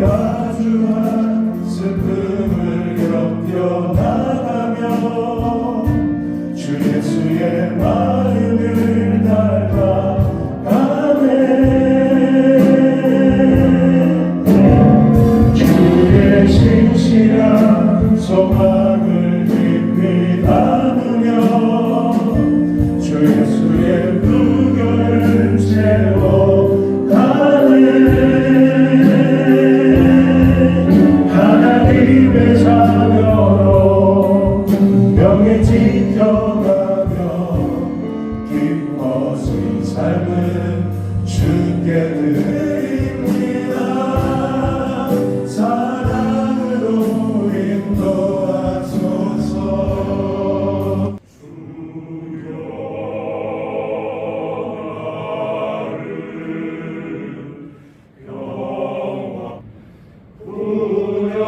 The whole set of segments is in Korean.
마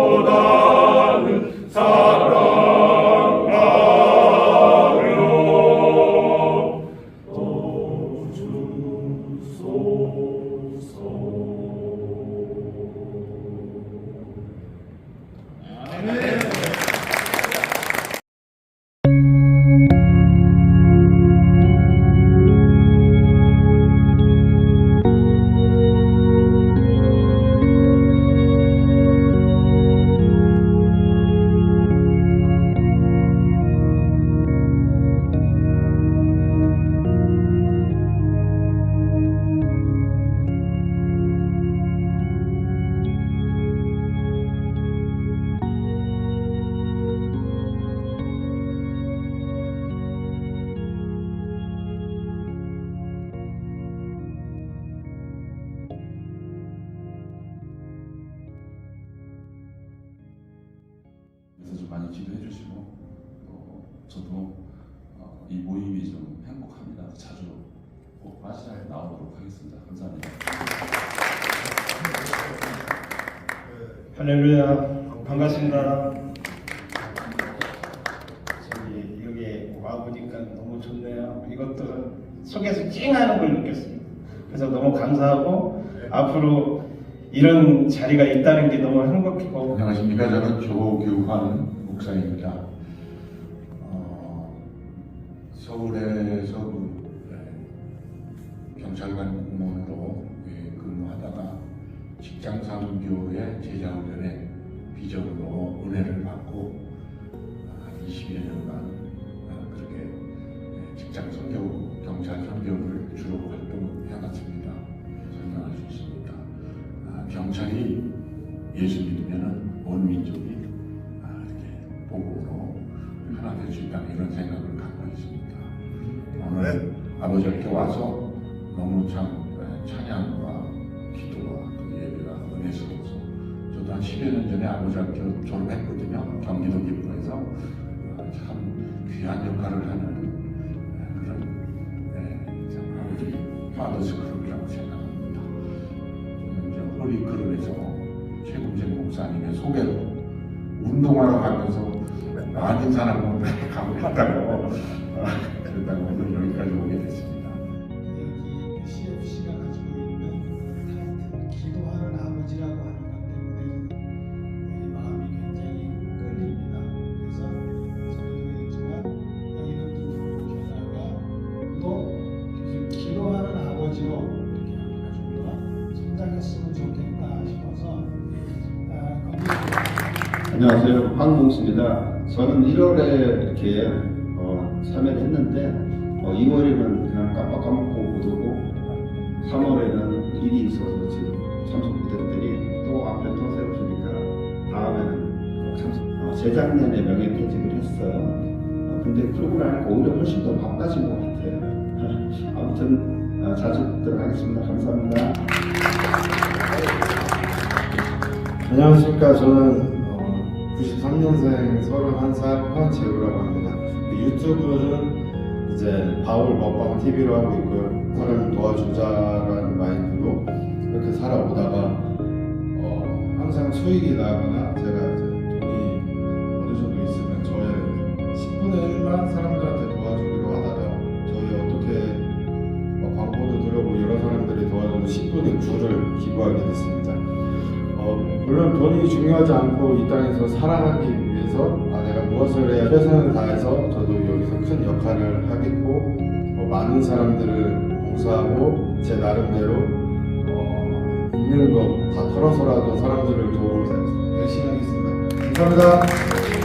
사 그래서 좀 많이 기도해 주시고 또 저도 어, 이 모임이 좀 행복합니다. 자주 꼭 빠지라에 나오도록 하겠습니다. 감사합니다. 할렐루야 반갑습니다. 저기 여기 와 보니까 너무 좋네요. 이것도 속에서 찡하는 걸 느꼈습니다. 그래서 너무 감사하고 앞으로 이런 자리가 있다는 게 너무 행복하고 안녕하십니까. 저는 조규환 목사입니다. 어, 서울에서 그, 네, 경찰관 공무원으로 예, 근무하다가 직장상교회 제자훈련의 비전으로 은혜를 받고 한 20여 년간 아, 그렇게 예, 직장 선교, 경찰 선교를 주로 활동해왔습니다. 설명할 수 있습니다. 아, 경찰이 예수 믿으면은 온 민족이 아, 이렇게 복음으로 하나 될 수 있다는 이런 생각을 갖고 있습니다. 오늘 아버지 이렇게 와서 너무 참 에, 찬양과 기도와 또 예배가 은혜스러워서 저도 한 10여 년 전에 아버지 학교 졸업했거든요. 경기도 기부에서 아, 참 귀한 역할을 하는 에, 그런 아버지 파더스크룹이라고 생각합니다. 이제 홀리크룹에서 최금재 목사님의 소개로 운동하러 가면서 많은 사람을 가고 있다고 그러다가 오늘 여기까지 오게 됐습니다. 안녕하세요. 황봉수입니다. 저는 1월에 이렇게 어, 참여했는데 어, 2월에는 그냥 깜빡깜빡고 못 오고 3월에는 일이 있어서 지금 참석 못했더니 또 앞에 또 세우시니까 다음에는 꼭 참석. 어, 재작년에 명예퇴직을 했어요. 어, 근데 그러고 나니까 오히려 훨씬 더 바빠진 것 같아요. 아무튼 어, 자주 뵙도록 하겠습니다. 감사합니다. 안녕하십니까. 저는 93년생 31살 황재우라고 합니다. 유튜브는 이제 바울 먹방 TV로 하고 있고요. 사람을 도와주자라는 마인드로 이렇게 살아오다가 어, 항상 수익이 나거나 제가 이제 돈이 어느 정도 있으면 저의 10분의 1만 물론 돈이 중요하지 않고 이 땅에서 살아가기 위해서 아, 내가 무엇을 해야 최선을 다해서 저도 여기서 큰 역할을 하겠고 어, 많은 사람들을 봉사하고 제 나름대로 어, 있는 것다 털어서라도 사람들을 도우고 열심히 하겠습니다. 감사합니다.